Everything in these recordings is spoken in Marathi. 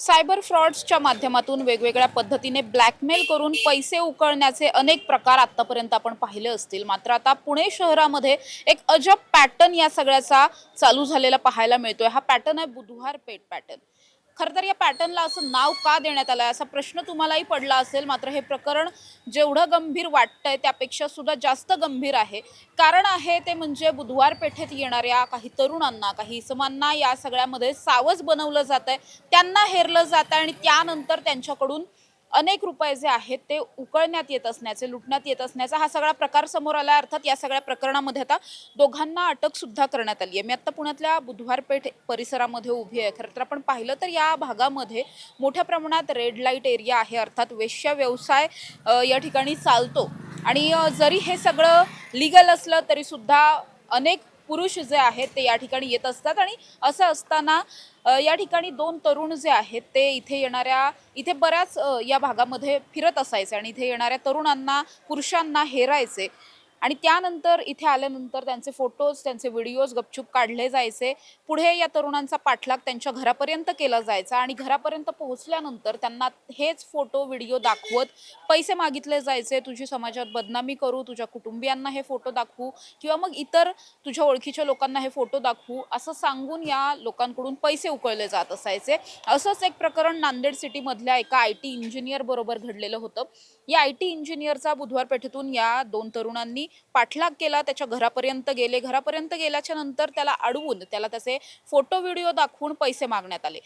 सायबर फ्रॉड्सच्या माध्यमातून वेगवेगळ्या पद्धतीने ब्लॅकमेल करून पैसे उकळण्याचे अनेक प्रकार आतापर्यंत आपण पाहिले असतील. मात्र आता पुणे शहरामध्ये एक अजब पॅटर्न या सगळ्याचा चालू झालेला पाहायला मिळतोय. हा पॅटर्न आहे बुधवार पेठ पॅटर्न. खरं तर या पॅटर्नला असं नाव का देण्यात आलं असा प्रश्न तुम्हालाही पडला असेल मात्र हे प्रकरण जेवढं गंभीर वाटतंय त्यापेक्षा सुद्धा जास्त गंभीर आहे. कारण आहे ते म्हणजे बुधवार पेठेत येणाऱ्या काही तरुणांना काही इसमांना या सगळ्यामध्ये सावज बनवलं जात आहे त्यांना हेरलं जात आहे आणि त्यानंतर त्यांच्याकडून अनेक रुपये जे आहेत ते उकळण्यात येत असण्याचे लुटण्यात येत असण्याचा हा सगळा प्रकार समोर आला अर्थात या सगळ्या प्रकरणामध्ये आता दोघांना अटक सुद्धा करण्यात आली आहे. मी आता पुण्यातल्या बुधवार पेठ परिसरामध्ये उभी आहे. खरं तर आपण पाहिलं तर या भागामध्ये मोठ्या प्रमाणात रेड लाइट एरिया आहे. अर्थात वेश्या व्यवसाय या ठिकाणी चालतो. आणि जरी हे सगळं लिगल असलं तरी सुद्धा अनेक पुरुष जे आहेत ते या ठिकाणी येत असतात आणि असं असताना या ठिकाणी दोन तरुण जे आहेत ते इथे येणाऱ्या इथे बऱ्याच या भागामध्ये फिरत असायचे आणि इथे येणाऱ्या तरुणांना पुरुषांना हेरायचे. आणि त्यानंतर इथे आल्यानंतर त्यांचे फोटोज त्यांचे व्हिडिओज गपचूप काढले जायचे. पुढे या तरुणांचा पाठलाग त्यांच्या घरापर्यंत केला जायचा आणि घरापर्यंत पोहोचल्यानंतर त्यांना हेच फोटो व्हिडिओ दाखवत पैसे मागितले जायचे. तुझी समाजात बदनामी करू तुझ्या कुटुंबियांना हे फोटो दाखवू किंवा मग इतर तुझ्या ओळखीच्या लोकांना हे फोटो दाखवू असं सांगून या लोकांकडून पैसे उकळले जात असायचे. असंच एक प्रकरण नांदेड सिटीमधल्या एका आय टी इंजिनियर बरोबर घडलेलं होतं. या आय टी इंजिनियरचा बुधवार पेठेतून या दोन तरुणांनी पाठलाग केला त्याच्या घरापर्यंत गेले. घरापर्यंत गेल्याच्यानंतर त्याला अडवून त्याला त्याचे फोटो व्हिडिओ दाखवून पैसे मागण्यात आले.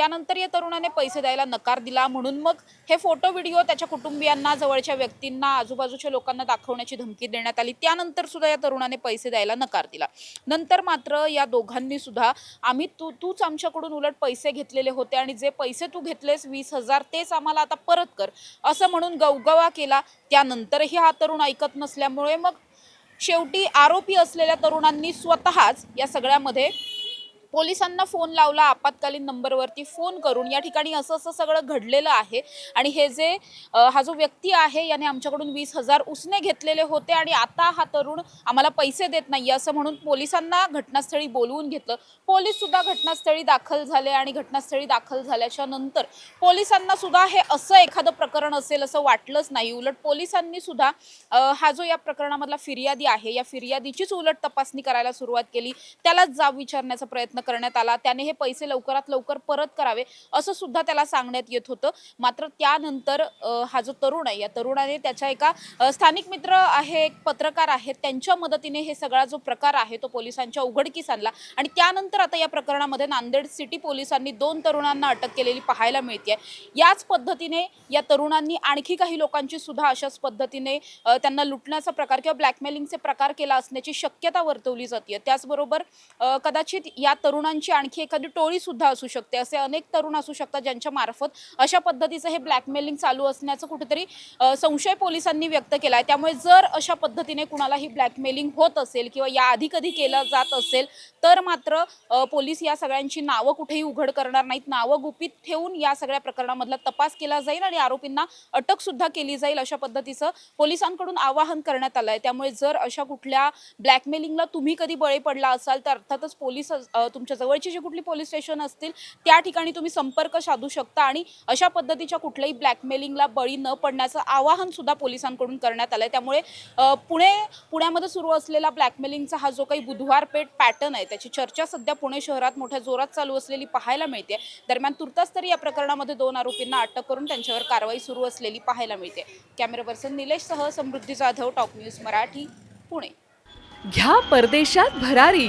त्यानंतर या तरुणाने पैसे द्यायला नकार दिला. म्हणून मग हे फोटो व्हिडिओ त्याच्या कुटुंबियांना जवळच्या व्यक्तींना आजूबाजूच्या लोकांना दाखवण्याची धमकी देण्यात आली. त्यानंतर सुद्धा या तरुणाने पैसे द्यायला नकार दिला. नंतर मात्र या दोघांनी सुद्धा आम्ही तू तूच आमच्याकडून उलट पैसे घेतलेले होते आणि जे पैसे तू घेतलेस वीस हजार तेच आम्हाला आता परत कर असं म्हणून गवगवा केला. त्यानंतरही हा तरुण ऐकत नसल्यामुळे मग शेवटी आरोपी असलेल्या तरुणांनी स्वतःच या सगळ्यामध्ये पोलिसांना फोन लावला आपत्कालीन नंबरवरती फोन करून या ठिकाणी असं असं सगळं घडलेलं आहे आणि हे जे हा जो व्यक्ती आहे याने आमच्याकडून वीस हजार उसने घेतलेले होते आणि आता हा तरुण आम्हाला पैसे देत नाही असं म्हणून पोलिसांना घटनास्थळी बोलवून घेतलं. पोलीस सुद्धा घटनास्थळी दाखल झाले आणि घटनास्थळी दाखल झाल्याच्यानंतर पोलिसांना सुद्धा हे असं एखादं प्रकरण असेल असं वाटलंच नाही. उलट पोलिसांनी सुद्धा हा जो या प्रकरणामधला फिर्यादी आहे या फिर्यादीचीच उलट तपासणी करायला सुरुवात केली. त्यालाच जाब विचारण्याचा प्रयत्न करण्यात आला. त्याने हे पैसे लवकरात लवकर परत करावे असं सुद्धा त्याला सांगण्यात येत होतं. मात्र त्यानंतर हा जो तरुण आहे या तरुणाने त्याच्या एका स्थानिक मित्र आहे एक पत्रकार आहेत त्यांच्या मदतीने हे सगळा जो प्रकार आहे तो पोलिसांच्या उघडकीस आणला. आणि त्यानंतर आता या प्रकरणामध्ये नांदेड सिटी पोलिसांनी दोन तरुणांना अटक केलेली पाहायला मिळते याच पद्धतीने या तरुणांनी आणखी काही लोकांची सुद्धा अशाच पद्धतीने त्यांना लुटण्याचा प्रकार किंवा ब्लॅकमेलिंगचे प्रकार केला असण्याची शक्यता वर्तवली जाते त्याचबरोबर कदाचित या तरुणांची आणखी एखादी टोळी सुद्धा असू शकते. असे अनेक तरुण असू शकतात ज्यांच्या मार्फत अशा पद्धतीचं हे ब्लॅकमेलिंग चालू असण्याचं कुठेतरी संशय पोलिसांनी व्यक्त केला आहे त्यामुळे जर अशा पद्धतीने कुणालाही ब्लॅकमेलिंग होत असेल किंवा याआधी कधी केलं जात असेल तर मात्र पोलीस या सगळ्यांची नावं कुठेही उघड करणार नाहीत. नावं गुपित ठेवून या सगळ्या प्रकरणामधला तपास केला जाईल आणि आरोपींना अटक सुद्धा केली जाईल अशा पद्धतीचं पोलिसांकडून आवाहन करण्यात आलं आहे त्यामुळे जर अशा कुठल्या ब्लॅकमेलिंगला तुम्ही कधी बळी पडला असाल तर अर्थातच पोलीस तुमच्या जवळची जी कुठली पोलीस स्टेशन असतील त्या ठिकाणी तुम्ही संपर्क साधू शकता आणि अशा पद्धतीच्या कुठल्याही ब्लॅकमेलिंगला बळी न पडण्याचं आवाहन सुद्धा पोलिसांकडून करण्यात आलं आहे त्यामुळे पुणे पुण्यामध्ये सुरू असलेला ब्लॅकमेलिंगचा हा जो काही बुधवार पेठ पॅटर्न आहे त्याची चर्चा सध्या पुणे शहरात मोठ्या जोरात चालू असलेली पाहायला मिळते. दरम्यान तुर्तास तरी या प्रकरणामध्ये दोन आरोपींना अटक करून त्यांच्यावर कारवाई सुरू असलेली पाहायला मिळते. कॅमेरा पर्सन निलेशसह समृद्धी जाधव टॉप न्यूज मराठी पुणे. घ्या परदेशात भरारी.